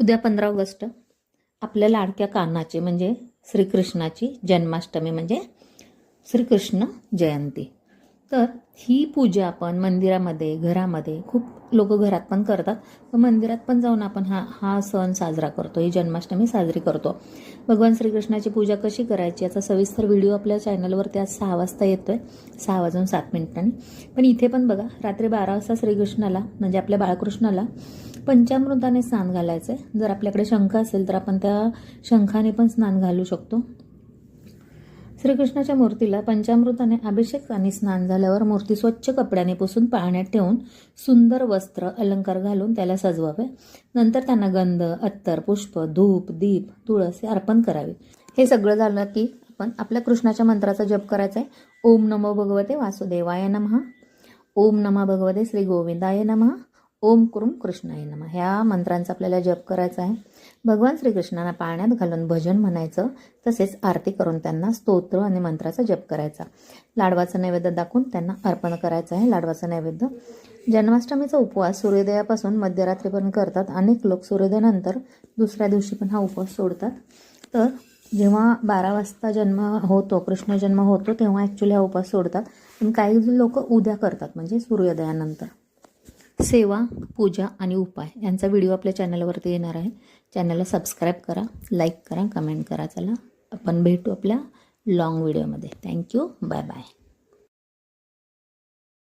उद्या पंधरा ऑगस्ट आपल्या लाडक्या कानाची म्हणजे श्रीकृष्णाची जन्माष्टमी म्हणजे श्रीकृष्ण जयंती. तर ही पूजा आपण मंदिरामध्ये घरामध्ये खूप लोक घरात पण करतात. व मंदिरात पण जाऊन आपण हा हा सण साजरा करतो ही जन्माष्टमी साजरी करतो. भगवान श्रीकृष्णाची पूजा कशी करायची याचा सविस्तर व्हिडिओ आपल्या चॅनलवरती आज सहा वाजता येतो आहे सहा वाजून सात मिनिटांनी. पण इथे पण बघा रात्री बारा वाजता श्रीकृष्णाला म्हणजे आपल्या बाळकृष्णाला पंचामृताने स्नान घालायचं आहे जर आपल्याकडे शंख असेल तर आपण त्या शंखाने पण स्नान घालू शकतो. श्रीकृष्णाच्या मूर्तीला पंचामृताने अभिषेक आणि स्नान झाल्यावर मूर्ती स्वच्छ कपड्याने पुसून पाण्यात ठेवून सुंदर वस्त्र अलंकार घालून त्याला सजवावे. नंतर त्यांना गंध अत्तर पुष्प धूप दीप तुळस हे अर्पण करावे. हे सगळं झालं की आपण आपल्या कृष्णाच्या मंत्राचा जप करायचा आहे ओम नमो भगवते वासुदेवाय नमः. ओम नमः भगवते श्री गोविंदाय नमः. ओम कुरुम कृष्णाय नम. ह्या मंत्रांचा आपल्याला जप करायचा आहे. भगवान श्रीकृष्णांना पाण्यात घालून भजन म्हणायचं तसेच आरती करून त्यांना स्तोत्र आणि मंत्राचा जप करायचा. लाडवाचा नैवेद्य दाखवून त्यांना अर्पण करायचं आहे. लाडवाचा नैवेद्य. जन्माष्टमीचा उपवास सूर्योदयापासून मध्यरात्रीपर्यंत करतात. अनेक लोक सूर्योदयानंतर दुसऱ्या दिवशी पण हा उपवास सोडतात. तर जेव्हा बारा वाजता जन्म होतो कृष्ण जन्म होतो तेव्हा ॲक्च्युली हा उपवास सोडतात. पण काही लोक उद्या करतात म्हणजे सूर्योदयानंतर. सेवा पूजा आणि उपाय यांचा व्हिडिओ आपल्या चॅनलवरती येणार आहे. चॅनलला सबस्क्राईब करा लाईक करा कमेंट करा. चला आपण भेटू आपल्या लाँग व्हिडिओमध्ये थँक्यू बाय बाय